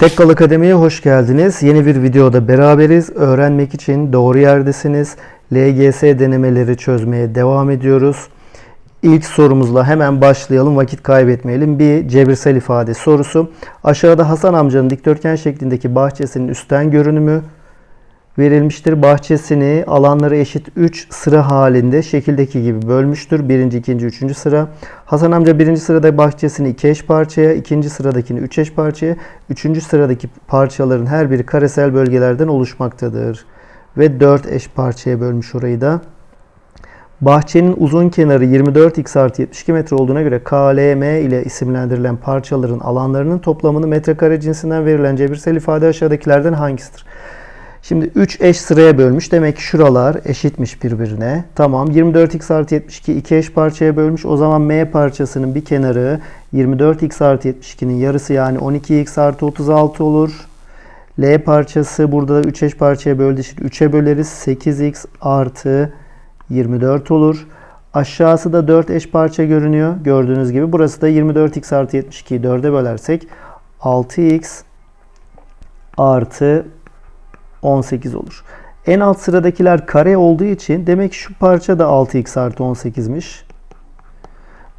Tekkal Akademi'ye hoş geldiniz. Yeni bir videoda beraberiz. Öğrenmek için doğru yerdesiniz. LGS denemeleri çözmeye devam ediyoruz. İlk sorumuzla hemen başlayalım. Vakit kaybetmeyelim. Bir cebirsel ifade sorusu. Aşağıda Hasan amcanın dikdörtgen şeklindeki bahçesinin üstten görünümü verilmiştir. Bahçesini alanları eşit 3 sıra halinde şekildeki gibi bölmüştür. Birinci, ikinci, üçüncü sıra. Hasan amca birinci sırada bahçesini iki eş parçaya, ikinci sıradakini üç eş parçaya, üçüncü sıradaki parçaların her biri karesel bölgelerden oluşmaktadır. Ve 4 eş parçaya bölmüş orayı da. Bahçenin uzun kenarı 24x artı 72 metre olduğuna göre KLM ile isimlendirilen parçaların alanlarının toplamını metrekare cinsinden verilen cebirsel ifade aşağıdakilerden hangisidir? Şimdi 3 eş sıraya bölmüş. Demek ki şuralar eşitmiş birbirine. Tamam. 24x artı 72 iki eş parçaya bölmüş. O zaman M parçasının bir kenarı 24x artı 72'nin yarısı yani 12x artı 36 olur. L parçası burada da 3 eş parçaya böldüğü için 3'e böleriz. 8x artı 24 olur. Aşağısı da 4 eş parça görünüyor. Gördüğünüz gibi. Burası da 24x artı 72'yi 4'e bölersek 6x artı 18 olur. En alt sıradakiler kare olduğu için demek şu parça da 6x artı 18'miş.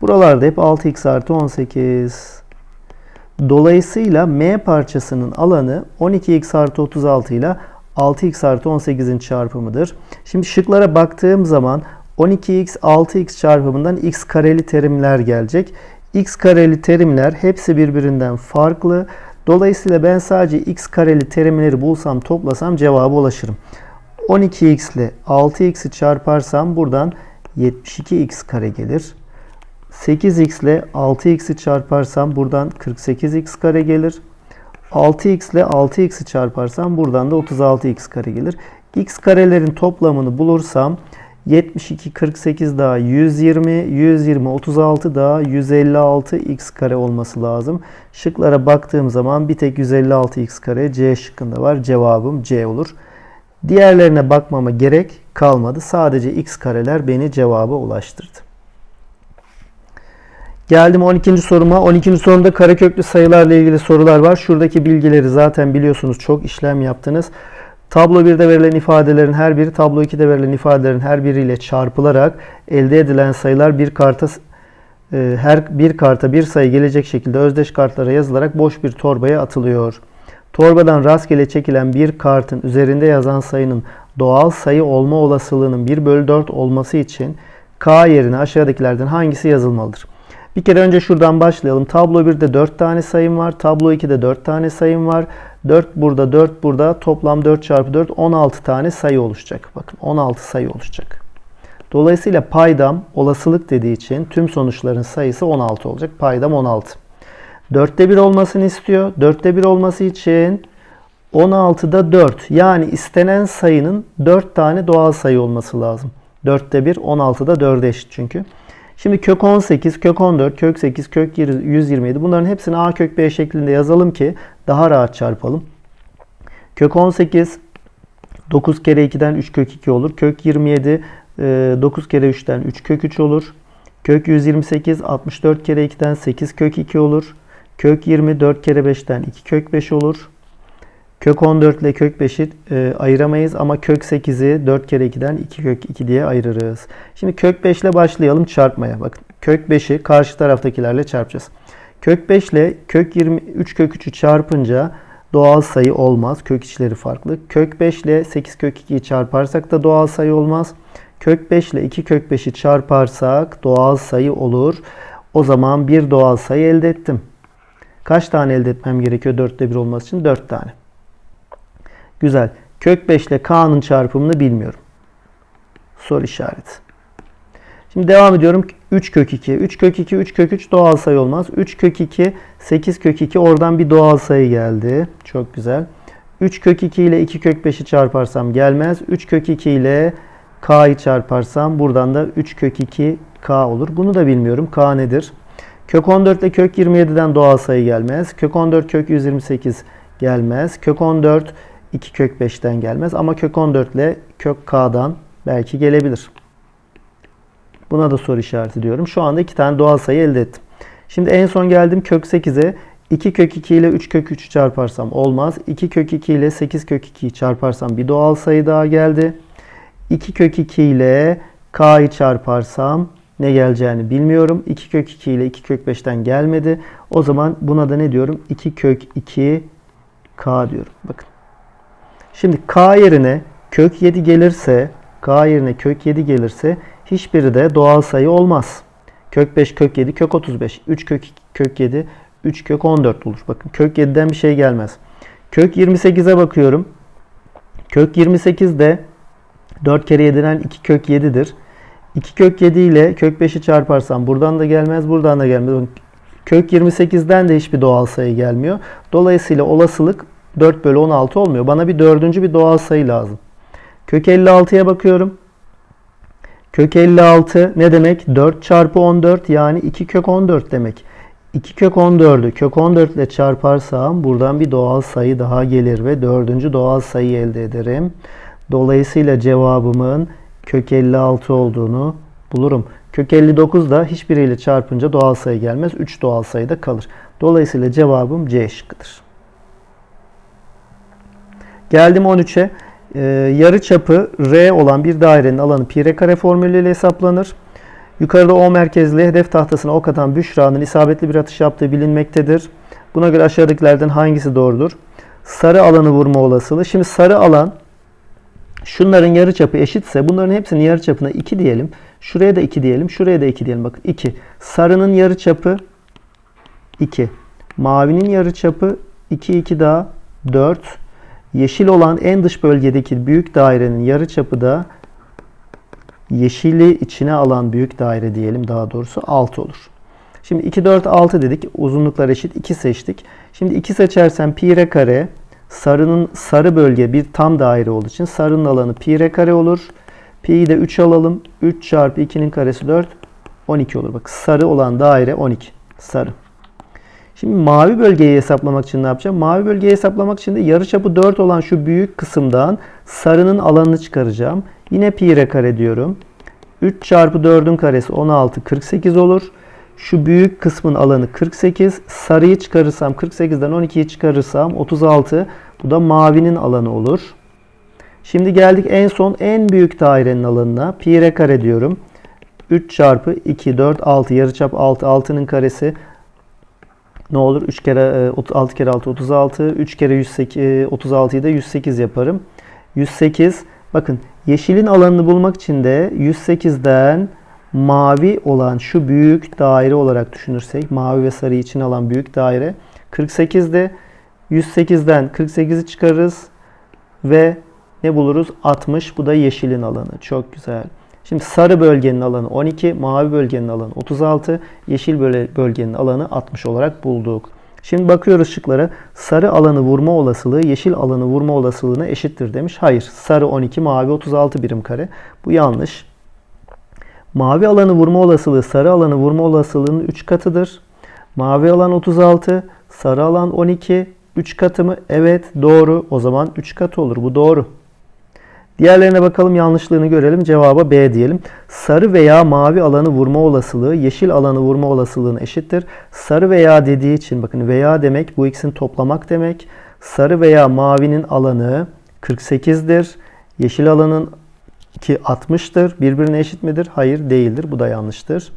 Buralarda hep 6x artı 18. Dolayısıyla M parçasının alanı 12x artı 36 ile 6x artı 18'in çarpımıdır. Şimdi şıklara baktığım zaman 12x 6x çarpımından x kareli terimler gelecek. x kareli terimler hepsi birbirinden farklı. Dolayısıyla ben sadece x kareli terimleri bulsam toplasam cevaba ulaşırım. 12x ile 6x'i çarparsam buradan 72x kare gelir. 8x ile 6x'i çarparsam buradan 48x kare gelir. 6x ile 6x'i çarparsam buradan da 36x kare gelir. x karelerin toplamını bulursam 72 48 daha 120 120 36 daha 156 x kare olması lazım. Şıklara baktığım zaman bir tek 156 x kare C şıkkında var. Cevabım C olur. Diğerlerine bakmama gerek kalmadı. Sadece x kareler beni cevaba ulaştırdı. Geldim 12. soruma. 12. sorumda kareköklü sayılarla ilgili sorular var. Şuradaki bilgileri zaten biliyorsunuz. Çok işlem yaptınız. Tablo 1'de verilen ifadelerin her biri tablo 2'de verilen ifadelerin her biriyle çarpılarak elde edilen sayılar bir karta e, her bir karta bir sayı gelecek şekilde özdeş kartlara yazılarak boş bir torbaya atılıyor. Torbadan rastgele çekilen bir kartın üzerinde yazan sayının doğal sayı olma olasılığının 1 bölü 4 olması için K yerine aşağıdakilerden hangisi yazılmalıdır? Bir kere önce şuradan başlayalım. Tablo 1'de 4 tane sayım var. Tablo 2'de 4 tane sayım var. 4 burada 4 burada toplam 4 çarpı 4 16 tane sayı oluşacak. Bakın 16 sayı oluşacak. Dolayısıyla paydam olasılık dediği için tüm sonuçların sayısı 16 olacak. Paydam 16. 4'te 1 olmasını istiyor. 4'te 1 olması için 16'da 4 yani istenen sayının 4 tane doğal sayı olması lazım. 4'te 1 16'da 4'e eşit çünkü. Şimdi kök 18, kök 14, kök 8, kök 127 bunların hepsini a kök b şeklinde yazalım ki daha rahat çarpalım. Kök 18 9 kere 2'den 3 kök 2 olur. Kök 27 9 kere 3'ten 3 kök 3 olur. Kök 128 64 kere 2'den 8 kök 2 olur. Kök 20 4 kere 5'ten 2 kök 5 olur. Kök 14 ile kök 5'i e, ayıramayız ama kök 8'i 4 kere 2'den 2 kök 2 diye ayırırız. Şimdi kök 5 ile başlayalım çarpmaya. Bakın kök 5'i karşı taraftakilerle çarpacağız. Kök 5 ile kök 20 3 kök 3'ü çarpınca doğal sayı olmaz. Kök içleri farklı. Kök 5 ile 8 kök 2'yi çarparsak da doğal sayı olmaz. Kök 5 ile 2 kök 5'i çarparsak doğal sayı olur. O zaman bir doğal sayı elde ettim. Kaç tane elde etmem gerekiyor 4'te 1 olması için? 4 tane. Güzel. Kök 5 ile K'nın çarpımını bilmiyorum. Soru işareti. Şimdi devam ediyorum. 3 kök 2. 3 kök 2, 3 kök 3 doğal sayı olmaz. 3 kök 2, 8 kök 2 oradan bir doğal sayı geldi. Çok güzel. 3 kök 2 ile 2 kök 5'i çarparsam gelmez. 3 kök 2 ile K'yı çarparsam buradan da 3 kök 2 K olur. Bunu da bilmiyorum. K nedir? Kök 14 ile kök 27'den doğal sayı gelmez. Kök 14 kök 128 gelmez. Kök 14 2 kök 5'ten gelmez. Ama kök 14 ile kök k'dan belki gelebilir. Buna da soru işareti diyorum. Şu anda iki tane doğal sayı elde ettim. Şimdi en son geldim kök 8'e. 2 kök 2 ile 3 kök 3'ü çarparsam olmaz. 2 kök 2 ile 8 kök 2'yi çarparsam bir doğal sayı daha geldi. 2 kök 2 ile k'yı çarparsam ne geleceğini bilmiyorum. 2 kök 2 ile 2 kök 5'ten gelmedi. O zaman buna da ne diyorum? 2 kök 2 k diyorum. Bakın. Şimdi k yerine kök 7 gelirse k yerine kök 7 gelirse hiçbiri de doğal sayı olmaz. Kök 5 kök 7 kök 35. 3 kök 2, kök 7 3 kök 14 olur. Bakın kök 7'den bir şey gelmez. Kök 28'e bakıyorum. Kök 28 de 4 kere 7'den 2 kök 7'dir. 2 kök 7 ile kök 5'i çarparsam buradan da gelmez, buradan da gelmez. Kök 28'den de hiçbir doğal sayı gelmiyor. Dolayısıyla olasılık 4 bölü 16 olmuyor. Bana bir dördüncü bir doğal sayı lazım. Kök 56'ya bakıyorum. Kök 56 ne demek? 4 çarpı 14 yani 2 kök 14 demek. 2 kök 14'ü kök 14 ile çarparsam buradan bir doğal sayı daha gelir ve dördüncü doğal sayı elde ederim. Dolayısıyla cevabımın kök 56 olduğunu bulurum. Kök 59 da hiçbiriyle çarpınca doğal sayı gelmez. 3 doğal sayı da kalır. Dolayısıyla cevabım C şıkkıdır. Geldim 13'e. Ee, yarı çapı R olan bir dairenin alanı pi r kare formülüyle hesaplanır. Yukarıda O merkezli hedef tahtasına ok atan Büşra'nın isabetli bir atış yaptığı bilinmektedir. Buna göre aşağıdakilerden hangisi doğrudur? Sarı alanı vurma olasılığı. Şimdi sarı alan şunların yarı çapı eşitse bunların hepsinin yarı çapına 2 diyelim. Şuraya da 2 diyelim. Şuraya da 2 diyelim. Bakın 2. Sarının yarı çapı 2. Mavinin yarı çapı 2 2 daha 4. Yeşil olan en dış bölgedeki büyük dairenin yarı çapı da yeşili içine alan büyük daire diyelim daha doğrusu 6 olur. Şimdi 2 4 6 dedik. Uzunluklar eşit 2 seçtik. Şimdi 2 seçersem pi r kare sarının sarı bölge bir tam daire olduğu için sarının alanı pi r kare olur. Pi'yi de 3 alalım. 3 çarpı 2'nin karesi 4. 12 olur. Bak sarı olan daire 12. Sarı. Şimdi mavi bölgeyi hesaplamak için ne yapacağım? Mavi bölgeyi hesaplamak için de yarıçapı 4 olan şu büyük kısımdan sarının alanını çıkaracağım. Yine pi r kare diyorum. 3 çarpı 4'ün karesi 16, 48 olur. Şu büyük kısmın alanı 48. Sarıyı çıkarırsam 48'den 12'yi çıkarırsam 36. Bu da mavinin alanı olur. Şimdi geldik en son en büyük dairenin alanına. Pi r kare diyorum. 3 çarpı 2, 4, 6. Yarıçap 6. 6'nın karesi ne olur? 3 kere 6 kere 6 36. 3 kere 108 36'yı da 108 yaparım. 108 bakın yeşilin alanını bulmak için de 108'den mavi olan şu büyük daire olarak düşünürsek mavi ve sarı için alan büyük daire 48'de 108'den 48'i çıkarırız ve ne buluruz? 60. Bu da yeşilin alanı. Çok güzel. Şimdi sarı bölgenin alanı 12, mavi bölgenin alanı 36, yeşil bölgenin alanı 60 olarak bulduk. Şimdi bakıyoruz şıklara. Sarı alanı vurma olasılığı yeşil alanı vurma olasılığına eşittir demiş. Hayır. Sarı 12, mavi 36 birim kare. Bu yanlış. Mavi alanı vurma olasılığı sarı alanı vurma olasılığının 3 katıdır. Mavi alan 36, sarı alan 12, 3 katı mı? Evet doğru. O zaman 3 katı olur. Bu doğru. Diğerlerine bakalım yanlışlığını görelim. Cevaba B diyelim. Sarı veya mavi alanı vurma olasılığı yeşil alanı vurma olasılığına eşittir. Sarı veya dediği için bakın veya demek bu ikisini toplamak demek. Sarı veya mavinin alanı 48'dir. Yeşil alanın ki 60'tır. Birbirine eşit midir? Hayır değildir. Bu da yanlıştır.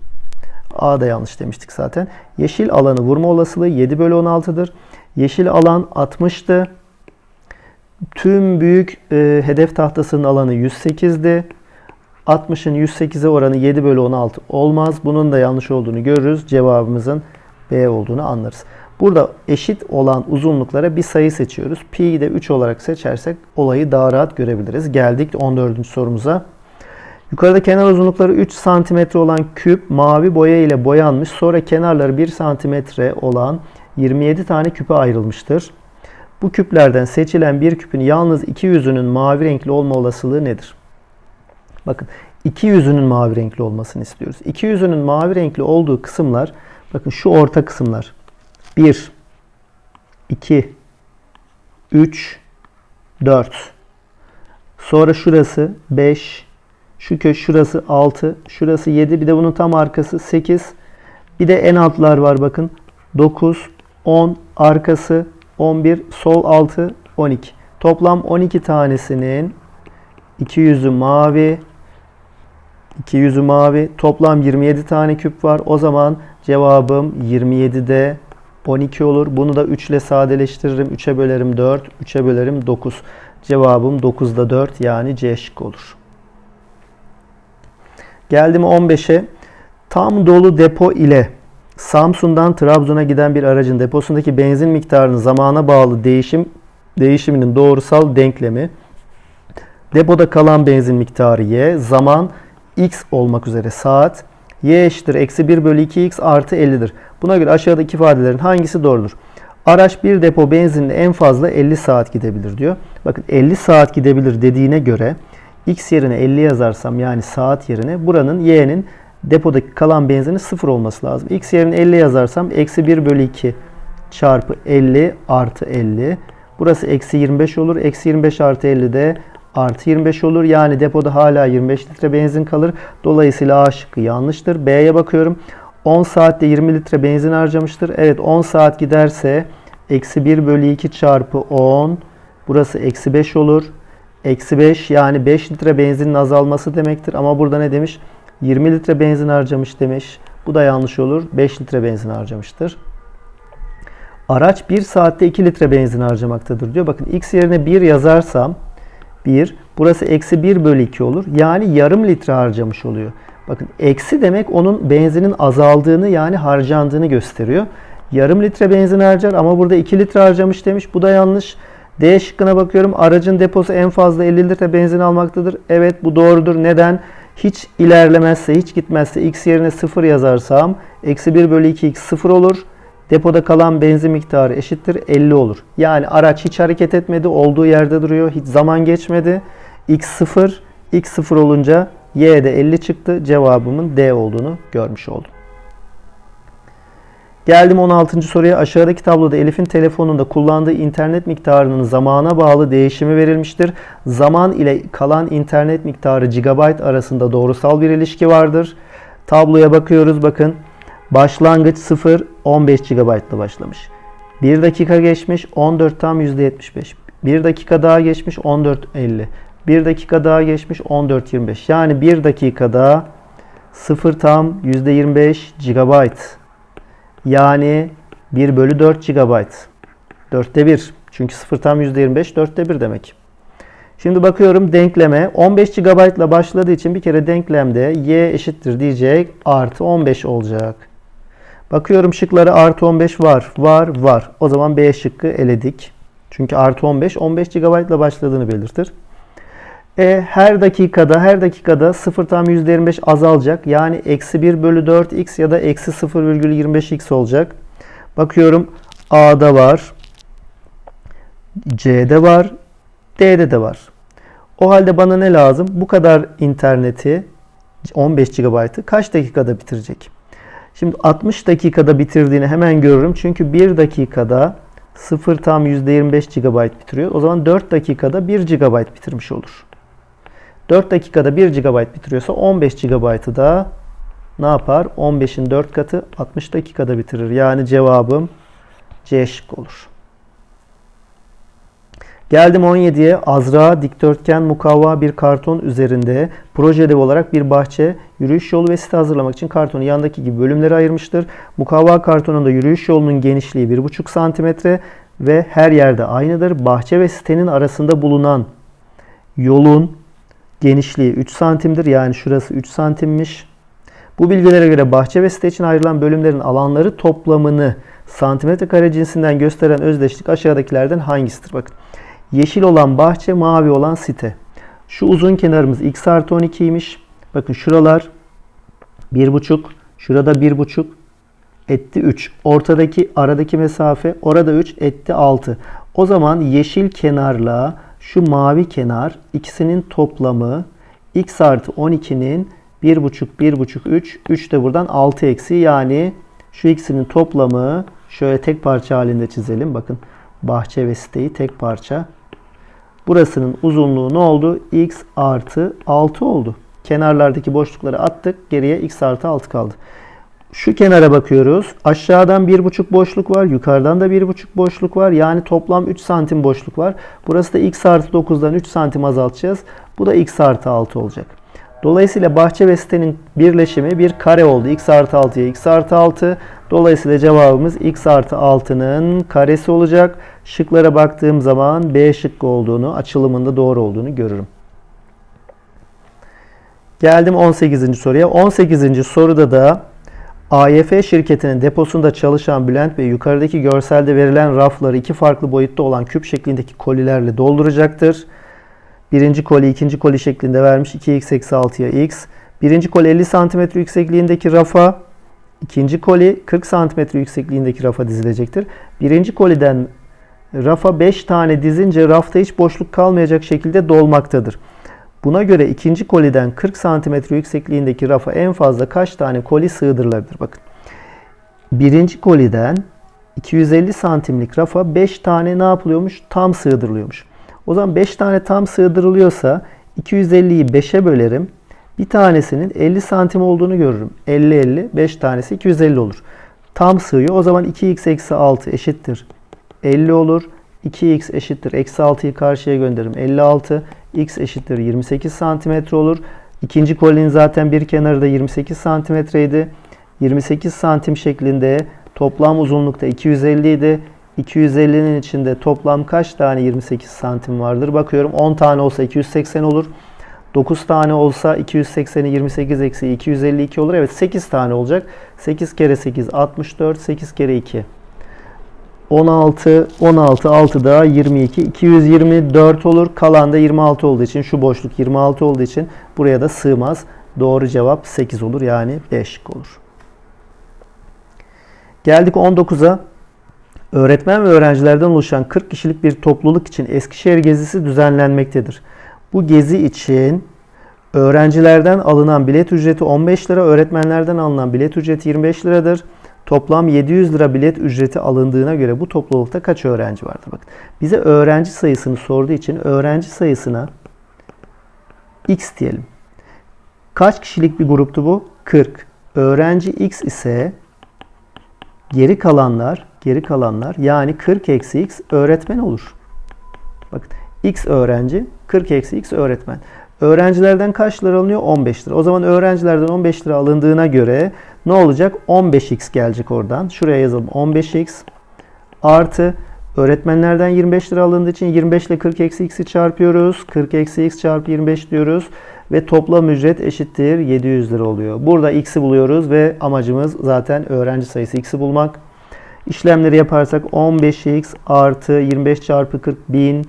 A da yanlış demiştik zaten. Yeşil alanı vurma olasılığı 7 bölü 16'dır. Yeşil alan 60'tı. Tüm büyük e, hedef tahtasının alanı 108'di. 60'ın 108'e oranı 7 bölü 16 olmaz. Bunun da yanlış olduğunu görürüz. Cevabımızın B olduğunu anlarız. Burada eşit olan uzunluklara bir sayı seçiyoruz. Pi'yi de 3 olarak seçersek olayı daha rahat görebiliriz. Geldik 14. sorumuza. Yukarıda kenar uzunlukları 3 cm olan küp mavi boya ile boyanmış. Sonra kenarları 1 cm olan 27 tane küpe ayrılmıştır. Bu küplerden seçilen bir küpün yalnız iki yüzünün mavi renkli olma olasılığı nedir? Bakın iki yüzünün mavi renkli olmasını istiyoruz. İki yüzünün mavi renkli olduğu kısımlar bakın şu orta kısımlar. 1 2 3 4 Sonra şurası 5 şu köş şurası 6 şurası 7 bir de bunun tam arkası 8 bir de en altlar var bakın 9 10, arkası 11, sol altı 12. Toplam 12 tanesinin 200'ü mavi, 200'ü mavi. Toplam 27 tane küp var. O zaman cevabım 27'de 12 olur. Bunu da 3 ile sadeleştiririm. 3'e bölerim 4, 3'e bölerim 9. Cevabım 9'da 4 yani C şık olur. Geldim 15'e. Tam dolu depo ile Samsun'dan Trabzon'a giden bir aracın deposundaki benzin miktarının zamana bağlı değişim değişiminin doğrusal denklemi. Depoda kalan benzin miktarı y, zaman x olmak üzere saat y eşittir eksi 1 bölü 2x artı 50'dir. Buna göre aşağıdaki ifadelerin hangisi doğrudur? Araç bir depo benzinle en fazla 50 saat gidebilir diyor. Bakın 50 saat gidebilir dediğine göre x yerine 50 yazarsam yani saat yerine buranın y'nin depodaki kalan benzinin 0 olması lazım. x yerine 50 yazarsam eksi 1 bölü 2 çarpı 50 artı 50. Burası eksi 25 olur. Eksi 25 artı 50 de artı 25 olur. Yani depoda hala 25 litre benzin kalır. Dolayısıyla A şıkkı yanlıştır. B'ye bakıyorum. 10 saatte 20 litre benzin harcamıştır. Evet 10 saat giderse eksi 1 bölü 2 çarpı 10. Burası eksi 5 olur. Eksi 5 yani 5 litre benzinin azalması demektir. Ama burada ne demiş? 20 litre benzin harcamış demiş. Bu da yanlış olur. 5 litre benzin harcamıştır. Araç 1 saatte 2 litre benzin harcamaktadır diyor. Bakın x yerine 1 yazarsam 1. Burası eksi 1 bölü 2 olur. Yani yarım litre harcamış oluyor. Bakın eksi demek onun benzinin azaldığını yani harcandığını gösteriyor. Yarım litre benzin harcar ama burada 2 litre harcamış demiş. Bu da yanlış. D şıkkına bakıyorum. Aracın deposu en fazla 50 litre benzin almaktadır. Evet bu doğrudur. Neden? Hiç ilerlemezse, hiç gitmezse x yerine 0 yazarsam eksi 1 bölü 2x 0 olur. Depoda kalan benzin miktarı eşittir 50 olur. Yani araç hiç hareket etmedi, olduğu yerde duruyor, hiç zaman geçmedi. X 0, X 0 olunca Y'de 50 çıktı. Cevabımın D olduğunu görmüş oldum. Geldim 16. soruya. Aşağıdaki tabloda Elif'in telefonunda kullandığı internet miktarının zamana bağlı değişimi verilmiştir. Zaman ile kalan internet miktarı GB arasında doğrusal bir ilişki vardır. Tabloya bakıyoruz bakın. Başlangıç 0 15 GB ile başlamış. 1 dakika geçmiş 14 tam %75. 1 dakika daha geçmiş 14.50. 1 dakika daha geçmiş 14.25. Yani 1 dakikada 0 tam %25 GB. Yani 1 bölü 4 GB. 4'te 1. Çünkü 0 tam %25 4'te 1 demek. Şimdi bakıyorum denkleme 15 GB ile başladığı için bir kere denklemde y eşittir diyecek artı 15 olacak. Bakıyorum şıkları artı 15 var, var, var. O zaman B şıkkı eledik. Çünkü artı 15, 15 GB ile başladığını belirtir. E, her dakikada, her dakikada 0 tam %25 azalacak. Yani eksi 1 bölü 4x ya da eksi 0,25x olacak. Bakıyorum A'da var, C'de var, D'de de var. O halde bana ne lazım? Bu kadar interneti 15 GB'ı kaç dakikada bitirecek? Şimdi 60 dakikada bitirdiğini hemen görürüm. Çünkü 1 dakikada 0 tam %25 GB bitiriyor. O zaman 4 dakikada 1 GB bitirmiş olur. 4 dakikada 1 GB bitiriyorsa 15 GB'ı da ne yapar? 15'in 4 katı 60 dakikada bitirir. Yani cevabım C şık olur. Geldim 17'ye. Azra dikdörtgen mukavva bir karton üzerinde proje ödevi olarak bir bahçe, yürüyüş yolu ve site hazırlamak için kartonu yandaki gibi bölümlere ayırmıştır. Mukavva kartonunda yürüyüş yolunun genişliği 1,5 cm ve her yerde aynıdır. Bahçe ve sitenin arasında bulunan yolun genişliği 3 santimdir. Yani şurası 3 santimmiş. Bu bilgilere göre bahçe ve site için ayrılan bölümlerin alanları toplamını santimetre kare cinsinden gösteren özdeşlik aşağıdakilerden hangisidir? Bakın. Yeşil olan bahçe, mavi olan site. Şu uzun kenarımız x artı 12'ymiş. Bakın şuralar 1,5. Şurada 1,5 etti 3. Ortadaki aradaki mesafe orada 3 etti 6. O zaman yeşil kenarla şu mavi kenar ikisinin toplamı x artı 12'nin 1,5, 1,5, 3. 3 de buradan 6 eksi yani şu ikisinin toplamı şöyle tek parça halinde çizelim. Bakın bahçe ve siteyi tek parça. Burasının uzunluğu ne oldu? x artı 6 oldu. Kenarlardaki boşlukları attık. Geriye x artı 6 kaldı. Şu kenara bakıyoruz. Aşağıdan 1,5 boşluk var. Yukarıdan da 1,5 boşluk var. Yani toplam 3 santim boşluk var. Burası da x artı 9'dan 3 santim azaltacağız. Bu da x artı 6 olacak. Dolayısıyla bahçe ve sitenin birleşimi bir kare oldu. x artı 6'ya x artı 6. Dolayısıyla cevabımız x artı 6'nın karesi olacak. Şıklara baktığım zaman B şıkkı olduğunu, açılımında doğru olduğunu görürüm. Geldim 18. soruya. 18. soruda da AYF şirketinin deposunda çalışan Bülent Bey yukarıdaki görselde verilen rafları iki farklı boyutta olan küp şeklindeki kolilerle dolduracaktır. Birinci koli ikinci koli şeklinde vermiş 2x eksi 6'ya x. Birinci koli 50 cm yüksekliğindeki rafa, ikinci koli 40 cm yüksekliğindeki rafa dizilecektir. Birinci koliden rafa 5 tane dizince rafta hiç boşluk kalmayacak şekilde dolmaktadır. Buna göre ikinci koliden 40 cm yüksekliğindeki rafa en fazla kaç tane koli sığdırılabilir? Bakın. Birinci koliden 250 santimlik rafa 5 tane ne yapılıyormuş? Tam sığdırılıyormuş. O zaman 5 tane tam sığdırılıyorsa 250'yi 5'e bölerim. Bir tanesinin 50 santim olduğunu görürüm. 50 50 5 tanesi 250 olur. Tam sığıyor. O zaman 2x eksi 6 eşittir 50 olur. 2x eşittir. Eksi 6'yı karşıya gönderirim. 56. x eşittir 28 santimetre olur. İkinci kolinin zaten bir kenarı da 28 santimetreydi. 28 santim şeklinde toplam uzunlukta 250 idi. 250'nin içinde toplam kaç tane 28 santim vardır? Bakıyorum 10 tane olsa 280 olur. 9 tane olsa 280'i 28 eksi 252 olur. Evet 8 tane olacak. 8 kere 8 64. 8 kere 2 16, 16, 6 da 22, 224 olur. Kalan da 26 olduğu için şu boşluk 26 olduğu için buraya da sığmaz. Doğru cevap 8 olur yani 5 olur. Geldik 19'a. Öğretmen ve öğrencilerden oluşan 40 kişilik bir topluluk için Eskişehir gezisi düzenlenmektedir. Bu gezi için öğrencilerden alınan bilet ücreti 15 lira, öğretmenlerden alınan bilet ücreti 25 liradır. Toplam 700 lira bilet ücreti alındığına göre bu toplulukta kaç öğrenci vardır? Bakın bize öğrenci sayısını sorduğu için öğrenci sayısına x diyelim. Kaç kişilik bir gruptu bu? 40. Öğrenci x ise geri kalanlar, geri kalanlar yani 40 eksi x öğretmen olur. Bakın x öğrenci, 40 eksi x öğretmen. Öğrencilerden kaç lira alınıyor? 15 lira. O zaman öğrencilerden 15 lira alındığına göre ne olacak? 15x gelecek oradan. Şuraya yazalım. 15x artı öğretmenlerden 25 lira alındığı için 25 ile 40 eksi x'i çarpıyoruz. 40 eksi x çarpı 25 diyoruz. Ve toplam ücret eşittir 700 lira oluyor. Burada x'i buluyoruz ve amacımız zaten öğrenci sayısı x'i bulmak. İşlemleri yaparsak 15x artı 25 çarpı 40 1000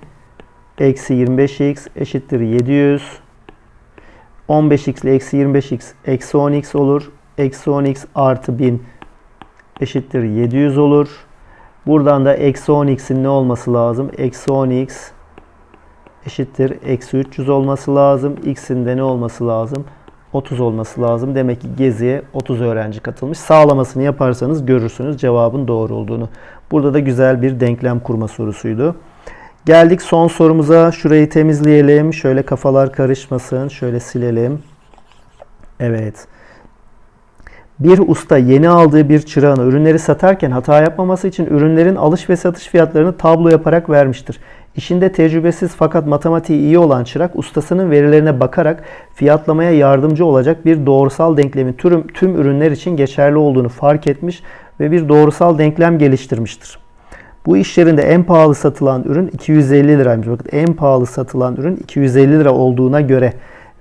eksi 25x eşittir 700. 15x ile eksi 25x eksi 10x olur. Eksi 10x artı 1000 eşittir 700 olur. Buradan da eksi 10x'in ne olması lazım? Eksi 10x eşittir eksi 300 olması lazım. x'in de ne olması lazım? 30 olması lazım. Demek ki geziye 30 öğrenci katılmış. Sağlamasını yaparsanız görürsünüz cevabın doğru olduğunu. Burada da güzel bir denklem kurma sorusuydu. Geldik son sorumuza. Şurayı temizleyelim. Şöyle kafalar karışmasın. Şöyle silelim. Evet. Bir usta yeni aldığı bir çırağına ürünleri satarken hata yapmaması için ürünlerin alış ve satış fiyatlarını tablo yaparak vermiştir. İşinde tecrübesiz fakat matematiği iyi olan çırak ustasının verilerine bakarak fiyatlamaya yardımcı olacak bir doğrusal denklemin tüm, tüm ürünler için geçerli olduğunu fark etmiş ve bir doğrusal denklem geliştirmiştir. Bu iş yerinde en pahalı satılan ürün 250 liraymış. Bakın en pahalı satılan ürün 250 lira olduğuna göre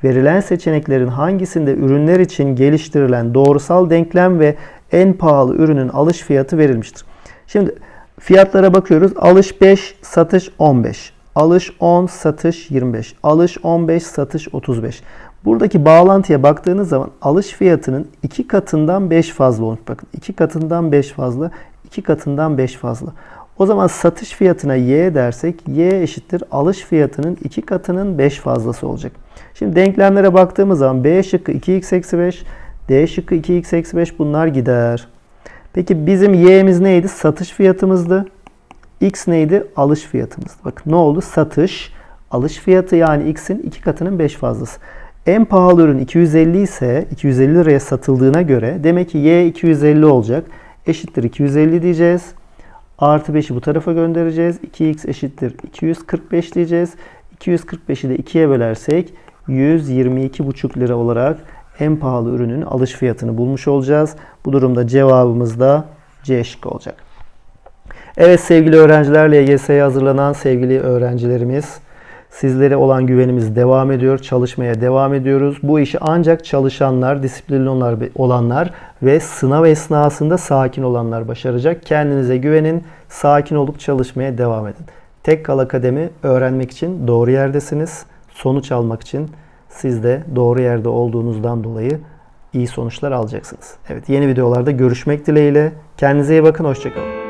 verilen seçeneklerin hangisinde ürünler için geliştirilen doğrusal denklem ve en pahalı ürünün alış fiyatı verilmiştir. Şimdi fiyatlara bakıyoruz. Alış 5, satış 15. Alış 10, satış 25. Alış 15, satış 35. Buradaki bağlantıya baktığınız zaman alış fiyatının 2 katından 5 fazla olmuş. Bakın 2 katından 5 fazla, 2 katından 5 fazla. O zaman satış fiyatına y dersek y eşittir alış fiyatının 2 katının 5 fazlası olacak. Şimdi denklemlere baktığımız zaman b şıkkı 2x eksi 5, d şıkkı 2x eksi 5 bunlar gider. Peki bizim y'miz neydi? Satış fiyatımızdı. x neydi? Alış fiyatımızdı. Bakın ne oldu? Satış, alış fiyatı yani x'in 2 katının 5 fazlası. En pahalı ürün 250 ise 250 liraya satıldığına göre demek ki Y 250 olacak. Eşittir 250 diyeceğiz. Artı 5'i bu tarafa göndereceğiz. 2x eşittir 245 diyeceğiz. 245'i de 2'ye bölersek 122,5 lira olarak en pahalı ürünün alış fiyatını bulmuş olacağız. Bu durumda cevabımız da C şıkkı olacak. Evet sevgili öğrenciler, LGS'ye hazırlanan sevgili öğrencilerimiz, sizlere olan güvenimiz devam ediyor. Çalışmaya devam ediyoruz. Bu işi ancak çalışanlar, disiplinli olanlar, ve sınav esnasında sakin olanlar başaracak. Kendinize güvenin, sakin olup çalışmaya devam edin. Tekkal Akademi öğrenmek için doğru yerdesiniz. Sonuç almak için siz de doğru yerde olduğunuzdan dolayı iyi sonuçlar alacaksınız. Evet yeni videolarda görüşmek dileğiyle. Kendinize iyi bakın. Hoşçakalın.